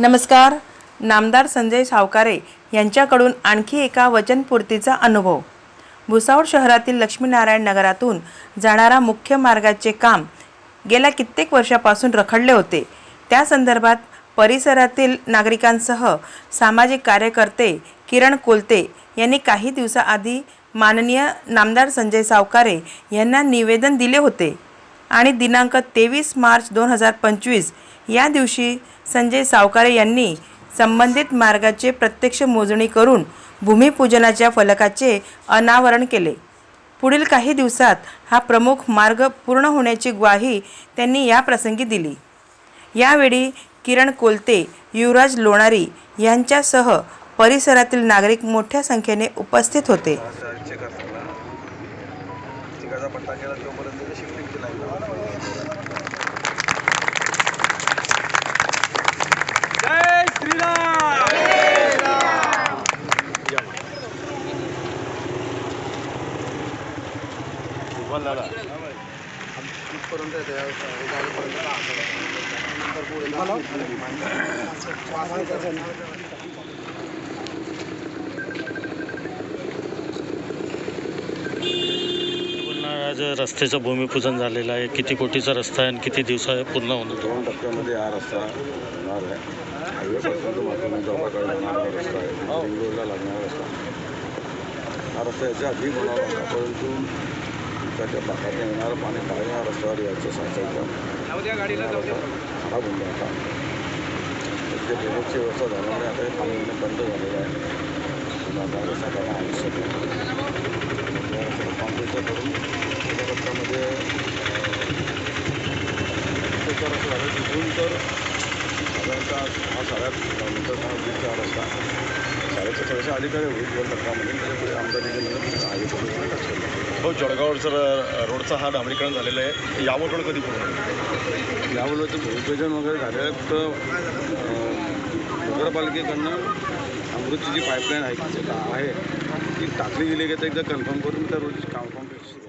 नमस्कार. नामदार संजय सावकारे यांच्याकडून आणखी एका वचनपूर्तीचा अनुभव. भुसावळ शहरातील लक्ष्मीनारायण नगरातून जाणारा मुख्य मार्गाचे काम गेल्या कित्येक वर्षापासून रखडले होते. त्या संदर्भात परिसरातील नागरिकांसह सामाजिक कार्यकर्ते किरण कोलते यांनी काही दिवसाआधी माननीय नामदार संजय सावकारे यांना निवेदन दिले होते. आणि दिनांक तेवीस मार्च दोन हजार पंचवीस या दिवशी संजय सावकारे यांनी संबंधित मार्गाचे प्रत्यक्ष मोजणी करून भूमिपूजनाच्या फलकाचे अनावरण केले. पुढील काही दिवसात हा प्रमुख मार्ग पूर्ण होण्याची ग्वाही त्यांनी या प्रसंगी दिली. यावेळी किरण कोलते युवराज लोणारी यांच्यासह परिसरातील नागरिक मोठ्या संख्येने उपस्थित होते. चिकाचा पट्टा केला तोपर्यंत शिफ्टिंगची लाईन जय श्रीराम! दादा तिथपर्यंत येते गाडीपर्यंत पुन्हा आज रस्त्याचं भूमिपूजन झालेलं आहे किती कोटीचा रस्ता आहे आणि किती दिवसात पूर्ण होणार दोन टप्प्यामध्ये हा रस्ता होणार आहे. हायवेपासून रस्ता आहे. लागणारा रस्ता. हा रस्ता याच्या आधी होणार होता परंतु त्याच्या भागात येणारं पाणी पाहिजे हा रस्त्यावर यायचं सांगायचं खराब होऊन जाता त्याची ड्रेनेजची व्यवस्था झाल्यामुळे आता हे पाणी बंद झालेलं आहे. पुन्हा आता रस्ता करणं आवश्यक आहे कॉन्क्रीटचा करून त्या रस्त्यामध्ये त्याचा रस्ता झाला. तिथून तर साधारणतः हा सगळ्यात नंतर हा रस्ता. शाळेच्या होईल दोन त्याच्यापुढे करून हो जळगावचा रोडचा हा डांबरीकरण झालेला आहे. यावर कधी पूर्ण होईल? यावेळेला ते भूमिपूजन वगैरे झाले तर नगरपालिकेकडनं अमृतची जी पाईपलाईन आहे आहे ती टाकली गेली की ते एकदा कन्फर्म करून त्या रोजी काम कॉम्प्लेक्स